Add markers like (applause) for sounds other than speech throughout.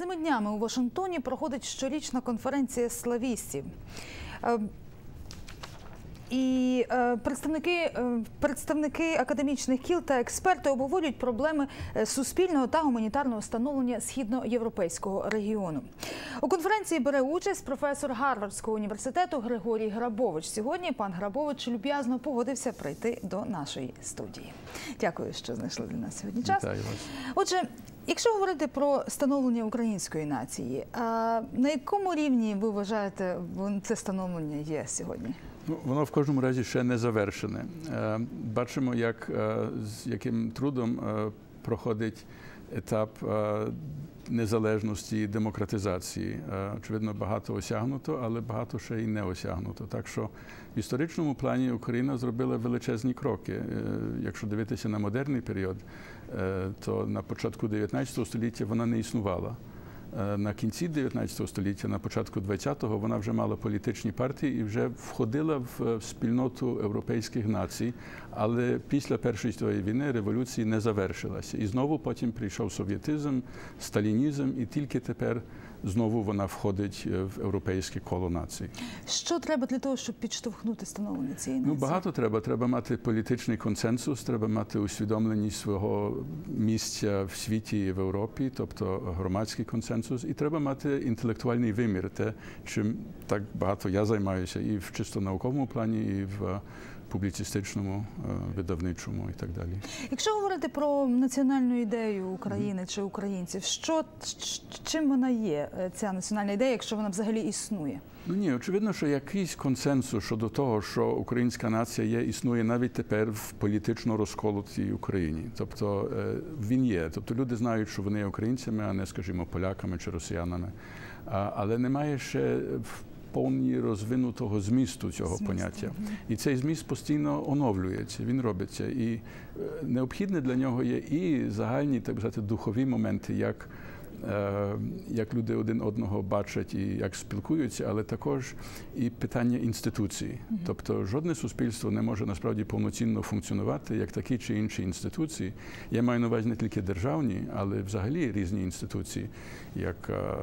Цими днями у Вашингтоні проходить щорічна конференція славістів. І е, представники, е, представники академічних кіл та експерти обговорюють проблеми е, суспільного та гуманітарного становлення східноєвропейського регіону. У конференції бере участь професор Гарвардського університету Григорій Грабович. Сьогодні пан Грабович люб'язно погодився прийти до нашої студії. Дякую, що знайшли для нас сьогодні час. Отже, якщо говорити про становлення української нації, а на якому рівні ви вважаєте це становлення є сьогодні? Ну, воно в кожному разі ще не завершене. Е, Бачимо, як, е, з яким трудом е, проходить етап незалежності і демократизації. Очевидно, багато осягнуто, але багато ще й не осягнуто. Так що в історичному плані Україна зробила величезні кроки. Якщо дивитися на модерний період, то на початку 19 століття вона не існувала. Е, На кінці 19 століття, на початку 20-го, вона вже мала політичні партії і вже входила в е, спільноту європейських націй. Але після Першої світової війни революції не завершилася. І знову потім прийшов совєтизм, сталінізм, і тільки тепер знову вона входить е, в європейське коло націй. Що треба для того, щоб підштовхнути становлення цієї Ну, багато треба. Треба мати політичний консенсус, треба мати усвідомленість свого місця в світі і в Європі, тобто громадський консенсус, і треба мати інтелектуальний вимір, те, чим так багато я займаюся, і в чисто науковому плані, і в публіцистичному, е, видавничому і так далі. Якщо говорити про національну ідею України чи українців, що чим вона є е, ця національна ідея, якщо вона взагалі існує? Ну ні, очевидно, що якийсь консенсус щодо того, що українська нація є, існує навіть тепер в політично розколотій Україні. Тобто е, він є. Тобто люди знають, що вони є українцями, а не, скажімо, поляками чи росіянами. Але немає ще в повні розвинутого змісту цього Зміст. поняття. І цей зміст постійно оновлюється, він робиться. І е, необхідне для нього є і загальні, так би сказати, духові моменти, як як люди один одного бачать і як спілкуються, але також і питання інституцій. Тобто жодне суспільство не може насправді повноцінно функціонувати як такі чи інші інституції. Я маю на увазі не тільки державні, але взагалі різні інституції, як, е,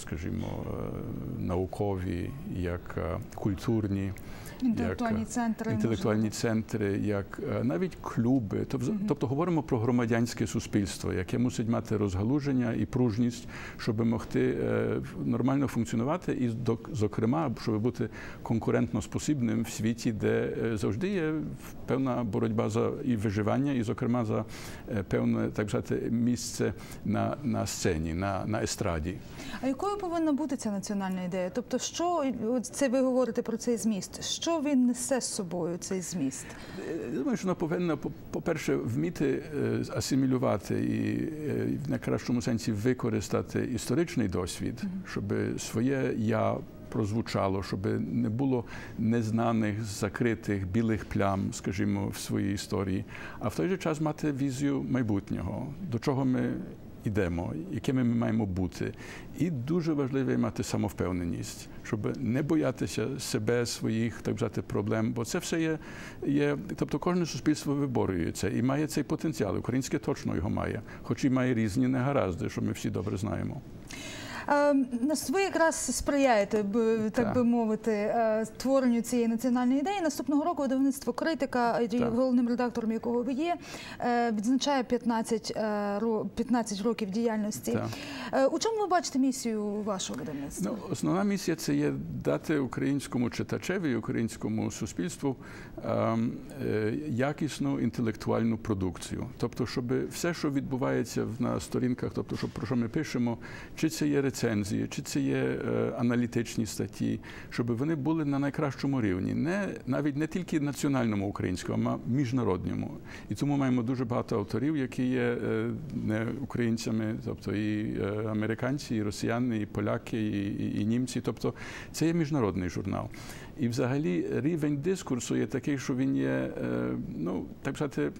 скажімо, е, наукові, як е, культурні. Інтелектуальні як, е, центри, інтелектуальні центри, як е, навіть клуби. Тобто, тобто говоримо про громадянське суспільство, яке мусить мати розгалуження і пружність, щоб могти е, нормально функціонувати, і зокрема, щоб бути конкурентно спосібним в світі, де е, завжди є певна боротьба за і виживання, і зокрема за е, певне так сказати, місце на, на сцені, на, на естраді. А якою повинна бути ця національна ідея? Тобто, що це ви говорите про цей зміст? Що він несе з собою цей зміст? Я думаю, що вона повинна, по- по-перше, вміти асимілювати і в найкращому сенсі використати історичний досвід, щоб своє я прозвучало, щоб не було незнаних, закритих білих плям, скажімо, в своїй історії, а в той же час мати візію майбутнього, до чого ми йдемо, якими ми маємо бути. І дуже важливо мати самовпевненість, щоб не боятися себе, своїх так взяти проблем, бо це все є, є. Тобто кожне суспільство виборює це і має цей потенціал. Українське точно його має, хоч і має різні негаразди, що ми всі добре знаємо. Е, нас- Ви якраз сприяєте, так би мовити, е, створенню цієї національної ідеї. Наступного року видавництво критика, головним редактором якого ви є, е, відзначає 15, е, ро- 15 років діяльності. Так. У чому ви бачите місію вашого видавництва? Ну, основна місія це є дати українському читачеві, українському суспільству ем, якісну інтелектуальну продукцію. Тобто, щоб все, що відбувається на сторінках, тобто, щоб про що ми пишемо, чи це є рецензії, чи це є е, аналітичні статті, щоб вони були на найкращому рівні, не навіть не тільки національному українському, а міжнародному. І тому маємо дуже багато авторів, які є е, не українцями, тобто і е, американці, і росіяни, і поляки, і, і, німці. Тобто це є міжнародний журнал. І взагалі рівень дискурсу є такий, що він є, ну так сказати,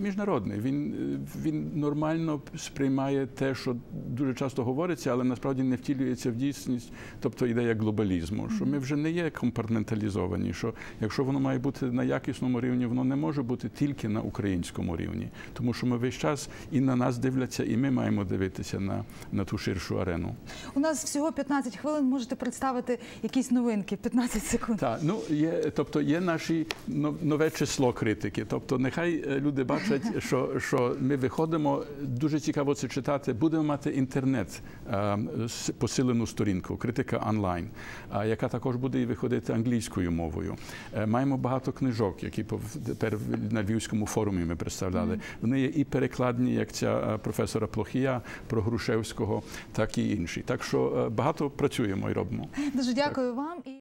міжнародний. Він, він нормально сприймає те, що дуже часто говориться. Говориться, але насправді не втілюється в дійсність, тобто ідея глобалізму, що ми вже не є компартменталізовані, що якщо воно має бути на якісному рівні, воно не може бути тільки на українському рівні, тому що ми весь час і на нас дивляться, і ми маємо дивитися на, на ту ширшу арену. У нас всього 15 хвилин. Можете представити якісь новинки. 15 секунд. Так, ну є, тобто є наші но- нове число критики. Тобто, нехай е, люди бачать, (laughs) що, що ми виходимо. Дуже цікаво це читати. Будемо мати інтернет, е, посилену сторінку, критика онлайн, яка також буде і виходити англійською мовою. Е, Маємо багато книжок, які тепер на Львівському форумі ми представляли. Вони є і перекладні, як ця е, професора Плохія про Грушевського, так і інші. Так що е, багато працюємо і робимо. Дуже дякую вам. І...